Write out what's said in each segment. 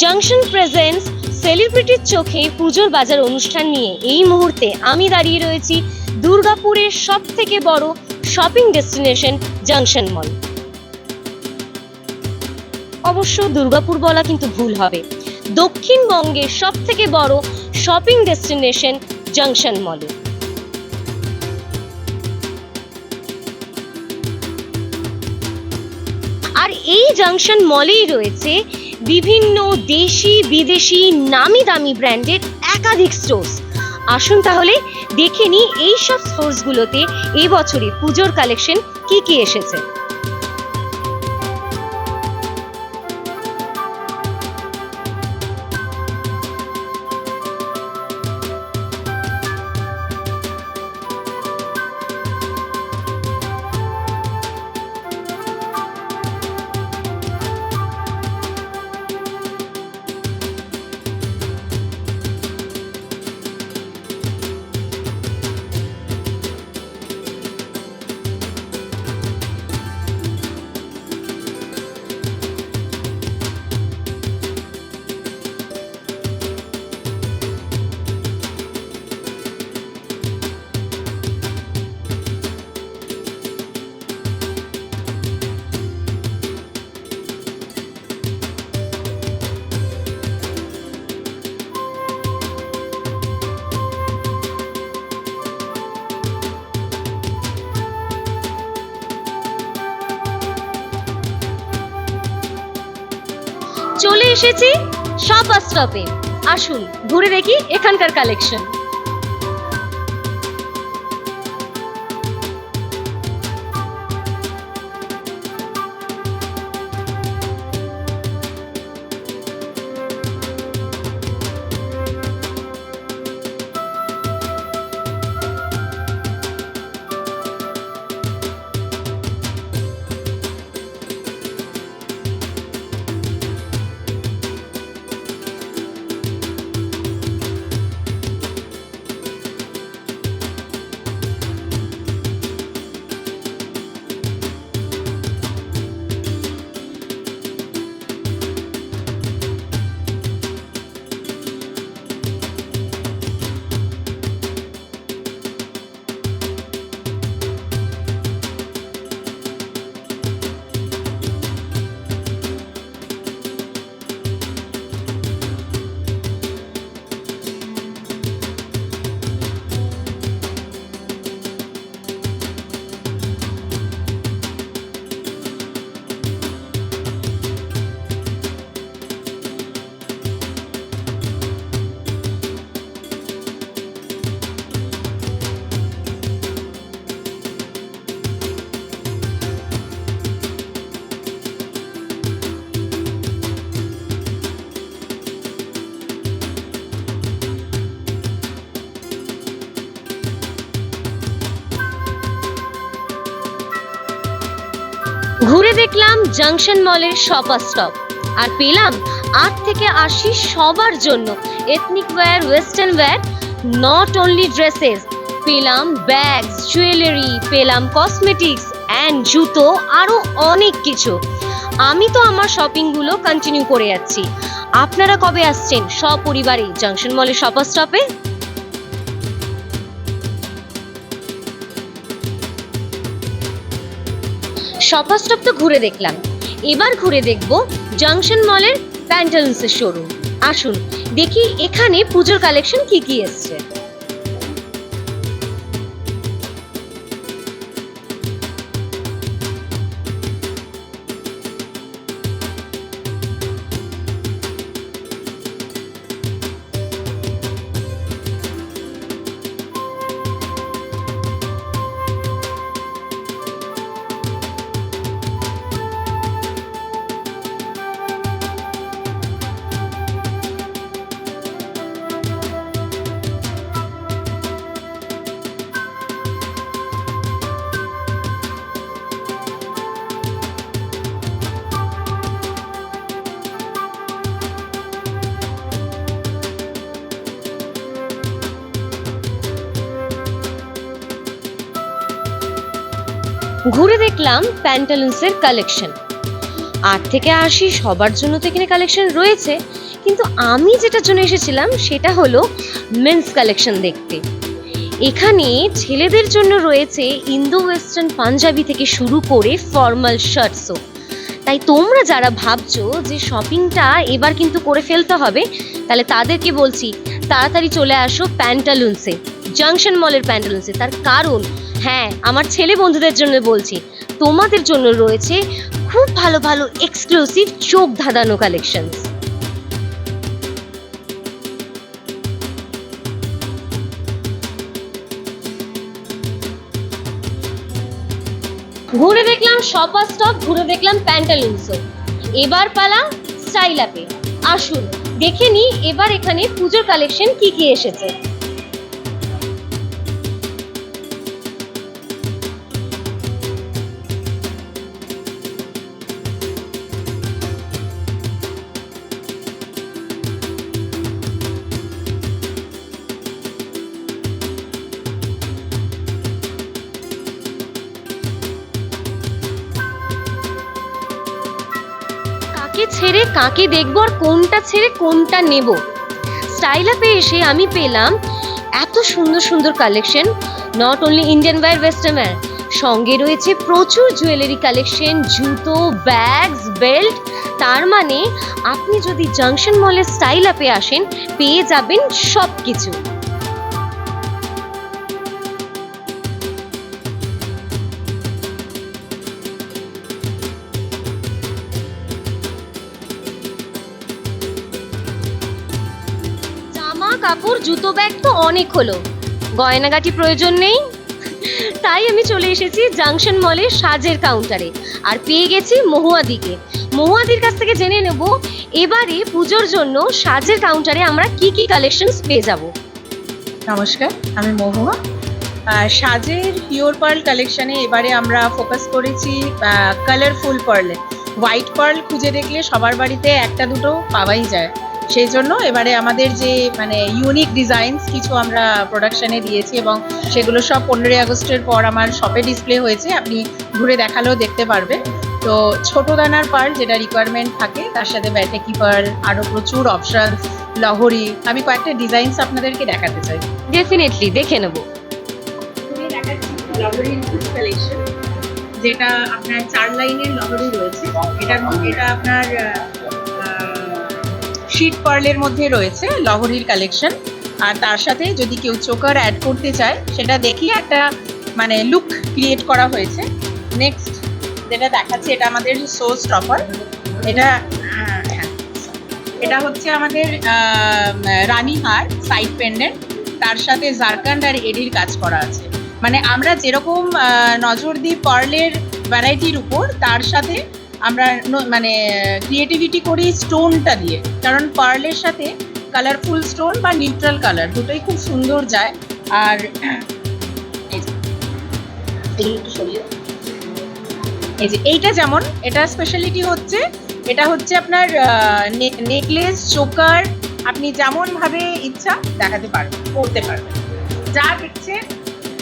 Junction presence সেলিব্রিটির চোখে পুজোর বাজার অনুষ্ঠান নিয়ে। এই মুহূর্তে আমি দাঁড়িয়ে রয়েছি দুর্গাপুরের সব থেকে বড় শপিং ডেস্টিনেশন জাংশন মল অবশ্য দুর্গাপুর বলা কিন্তু ভুল হবে। দক্ষিণবঙ্গের সব থেকে বড় শপিং ডেস্টিনেশন জাংশন মলে আর এই জাংশন মলেই রয়েছে বিভিন্ন দেশি, বিদেশি, নামি দামি ব্র্যান্ডের একাধিক স্টোর্স আসুন তাহলে দেখে নিই এইসব স্টোর্সগুলোতে এবছরে বছরে পুজোর কালেকশন কি কি এসেছে। এসেছি শপ স্টপে আসুন ঘুরে দেখি এখানকার কালেকশন জাংশন মলের শপার স্টপ আর পেলাম আট থেকে আশি সবার জন্য ethnic wear western wear not only dresses পেলাম ব্যাগস জুয়েলারি পেলাম কসমেটিক্স অ্যান্ড জুতো আরও অনেক কিছু। আমি তো আমার শপিংগুলো কন্টিনিউ করে যাচ্ছি। আপনারা কবে আসছেন সপরিবারে জাংশন মলের শপার স্টপে শপার স্টপ তো ঘুরে দেখলাম। এবার ঘুরে দেখব জাংশন মলের প্যান্টালুন্সের শোরুম আসুন, দেখি এখানে পুজোর কালেকশন কি কি এসছে। ঘুরে দেখলাম প্যান্টালুন্সের কালেকশন। আট থেকে আশি সবার জন্য তো এখানে কালেকশন রয়েছে, কিন্তু আমি যেটার জন্য এসেছিলাম সেটা হলো মেন্স কালেকশন দেখতে। এখানে ছেলেদের জন্য রয়েছে ইন্দো ওয়েস্টার্ন পাঞ্জাবি থেকে শুরু করে ফর্মাল শার্টসও। তাই তোমরা যারা ভাবছ যে শপিংটা এবার কিন্তু করে ফেলতে হবে, তাহলে তাদেরকে বলছি তাড়াতাড়ি চলে আসো প্যান্টালুন্সে, জাংশন মলের প্যান্টালুন্সে। তার কারণ হ্যাঁ আমার ছেলে বন্ধুদের জন্য বলছি। তোমাদের জন্য রয়েছে খুব ভালো ভালো এক্সক্লুসিভ চোখ ধাঁধানো কালেকশনস ঘুরে দেখলাম শপার স্টপ ঘুরে দেখলাম প্যান্টালুন্সও এবার পালা স্টাইল আপে আসুন। দেখে নি এবার এখানে পুজোর কালেকশন কি কি এসেছে। কাকে দেখব আর কোনটা ছেড়ে কোনটা নেব? স্টাইল আপে এসে আমি পেলাম এত সুন্দর সুন্দর collection not only Indian wear western wear সঙ্গে রয়েছে প্রচুর জুয়েলারি কালেকশন জুতো ব্যাগস বেল্ট তার মানে আপনি যদি জাংশন মলের স্টাইল আপে আসেন, পেয়ে যাবেন সব কিছু কাপড় জুতো ব্যাগ তো অনেক হলো। গয়নাগাটি প্রয়োজন নেই। তাই আমি চলে এসেছি জাংশন মলে সাজের কাউন্টারে আর পেয়ে গেছি মহুয়াদিকে। মহুয়াদির কাছ থেকে জেনে নেব, এবারে পুজোর জন্য সাজের কাউন্টারে আমরা কি কি কালেকশনস পেয়ে যাব। নমস্কার, আমি মহুয়া। সাজের পিওর পার্ল কালেকশনে এবারে আমরা ফোকাস করেছি কালারফুল পার্লে হোয়াইট পার্ল খুঁজে দেখলে সবার বাড়িতে একটা দুটো পাওয়াই যায়। সেই জন্য এবারে আমাদের যে মানে ইউনিক ডিজাইনস কিছু আমরা প্রোডাকশনে দিয়েছি এবং সেগুলো সব পনেরোই আগস্টের পর আমার শপে ডিসপ্লে হয়েছে আপনি ঘুরে দেখালেও দেখতে পারবেন। তো ছোট দানার পার্ল যেটা রিকোয়ারমেন্ট থাকে তার সাথে ব্যাটেকি পার্ল আরও প্রচুর অপশানস লহরি আমি কয়েকটা ডিজাইনস আপনাদেরকে দেখাতে চাই। ডেফিনেটলি দেখে নেব। যেটা আপনার চার লাইনের লহরি রয়েছে। এটার মধ্যে এটা আপনার শিট পার্লের মধ্যে রয়েছে লহরির কালেকশন আর তার সাথে যদি কেউ চোকার অ্যাড করতে চায়, সেটা দেখিয়ে একটা মানে লুক ক্রিয়েট করা হয়েছে। নেক্সট যেটা দেখাচ্ছে, এটা আমাদের সো স্টপার এটা হ্যাঁ এটা হচ্ছে আমাদের রানী হার সাইড পেন্ডেন্ট তার সাথে জারকান্ড আর এডির কাজ করা আছে। মানে আমরা যেরকম নজর দিই পার্লের ভ্যারাইটির উপর, তার সাথে আমরা মানে ক্রিয়েটিভিটি করি স্টোনটা দিয়ে। কারণ পার্লের সাথে কালারফুল স্টোন বা নিউট্রাল কালার দুটোই খুব সুন্দর যায়। আর এই যে, এইটা যেমন এটা স্পেশালিটি হচ্ছে এটা হচ্ছে আপনার নেকলেস চোকার আপনি যেমনভাবে ইচ্ছা দেখাতে পারবেন পড়তে পারবেন। যা দেখছে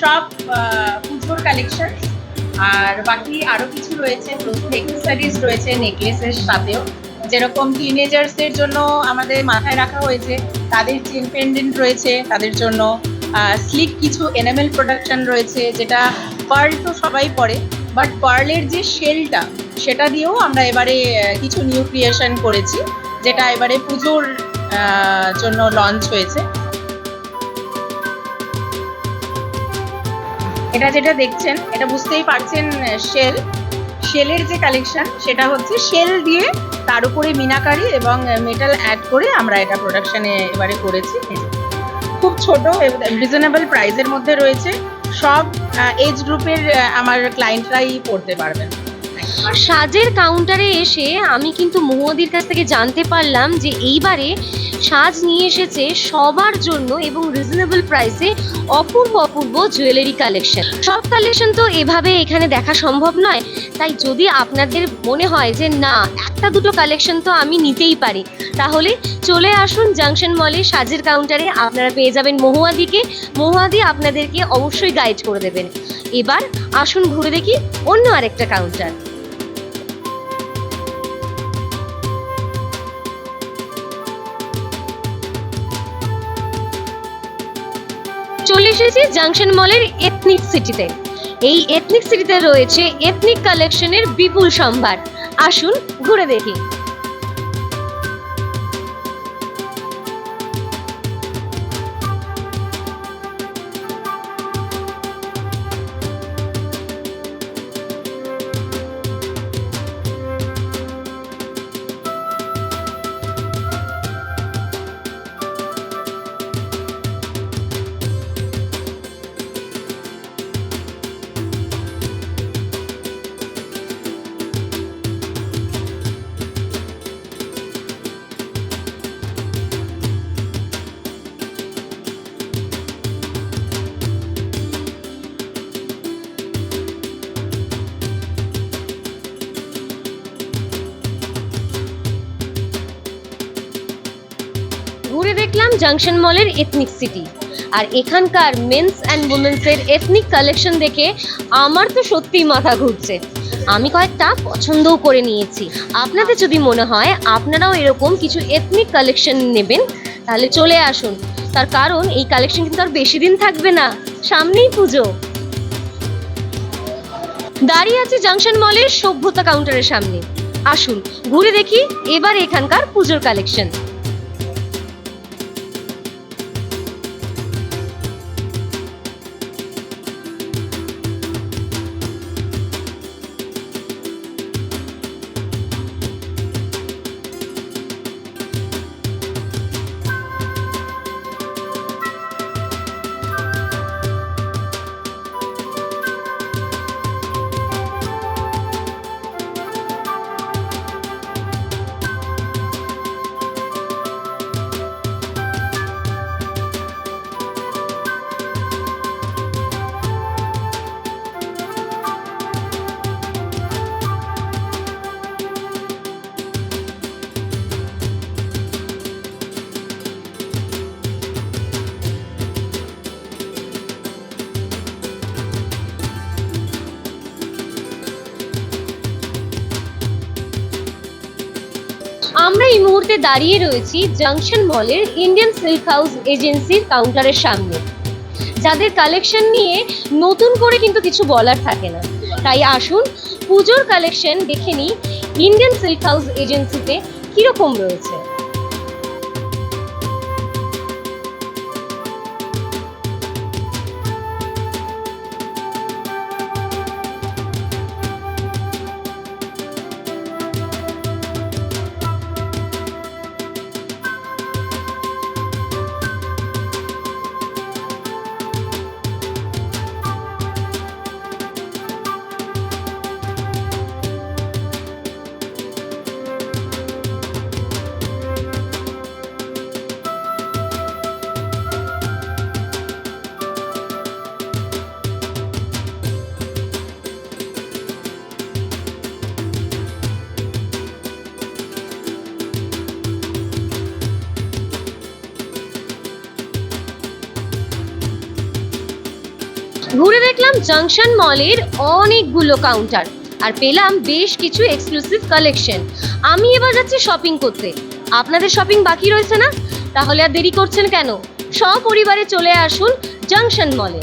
সব পুজোর কালেকশন আর বাকি আরও কিছু রয়েছে প্রচুর এক্সেসরিজ রয়েছে নেকলেসের সাথেও। যেরকম টিনেজার্সদের জন্য আমাদের মাথায় রাখা হয়েছে, তাদের চেন পেন্ডেন্ট রয়েছে, তাদের জন্য স্লিক কিছু এনামেল প্রোডাকশন রয়েছে, যেটা পার্ল তো সবাই পরে বাট পার্লের যে শেলটা সেটা দিয়েও আমরা এবারে কিছু নিউ ক্রিয়েশন করেছি, যেটা এবারে পুজোর জন্য লঞ্চ হয়েছে। এটা যেটা দেখছেন, এটা বুঝতেই পারছেন শেল শেলের যে কালেকশন সেটা হচ্ছে শেল দিয়ে তার উপরে মিনাকারি এবং মেটাল অ্যাড করে আমরা এটা প্রোডাকশানে এবারে করেছি। খুব ছোট রিজনেবল প্রাইসের মধ্যে রয়েছে। সব এজ গ্রুপের আমার ক্লায়েন্টরাই পড়তে পারবেন। সাজের কাউন্টারে এসে আমি কিন্তু মহুয়াদির কাছ থেকে জানতে পারলাম যে এইবারে সাজ নিয়ে এসেছে সবার জন্য এবং রিজনেবল প্রাইসে অপূর্ব অপূর্ব জুয়েলারি কালেকশন সব কালেকশন তো এভাবে এখানে দেখা সম্ভব নয়। তাই যদি আপনাদের মনে হয় যে না, একটা দুটো কালেকশন তো আমি নিতেই পারি, তাহলে চলে আসুন জাংশন মলে সাজের কাউন্টারে আপনারা পেয়ে যাবেন মহুয়াদিকে। মহুয়াদি আপনাদেরকে অবশ্যই গাইড করে দেবেন। এবার আসুন ঘুরে দেখি অন্য আরেকটা কাউন্টার এসেছি জাংশন মলের এথনিক সিটিতে এই এথনিক সিটিতে রয়েছে এথনিক কালেকশনের বিপুল সম্ভার। আসুন ঘুরে দেখি। দেখলাম জাংশন মলের এথনিক সিটি আর এখানকার মেন্স অ্যান্ড উমেন্সের এথনিক কালেকশন দেখে আমার তো সত্যিই মাথা ঘুরছে। আমি কয়েকটা পছন্দও করে নিয়েছি। আপনাদের যদি মনে হয় আপনারাও এরকম কিছু এথনিক কালেকশন নেবেন, তাহলে চলে আসুন। তার কারণ, এই কালেকশন কিন্তু আর বেশি দিন থাকবে না। সামনেই পুজো। দাঁড়িয়ে আছে জাংশন মলের সভ্যতা কাউন্টারের সামনে। আসুন, ঘুরে দেখি এবার এখানকার পুজোর কালেকশন আমরা এই মুহূর্তে দাঁড়িয়ে রয়েছি জাংশন মলের ইন্ডিয়ান সিল্ক হাউস এজেন্সির কাউন্টারের সামনে। যাদের কালেকশন নিয়ে নতুন করে কিন্তু কিছু বলার থাকে না। তাই আসুন, পুজোর কালেকশন দেখে নিই ইন্ডিয়ান সিল্ক হাউস এজেন্সিতে কীরকম রয়েছে। ঘুরে দেখলাম জাংশন মলের অনেকগুলো কাউন্টার আর পেলাম বেশ কিছু এক্সক্লুসিভ কালেকশন আমি এবার যাচ্ছি শপিং করতে। আপনাদের শপিং বাকি রয়েছে না? তাহলে আর দেরি করছেন কেন? সপরিবারে চলে আসুন জাংশন মলে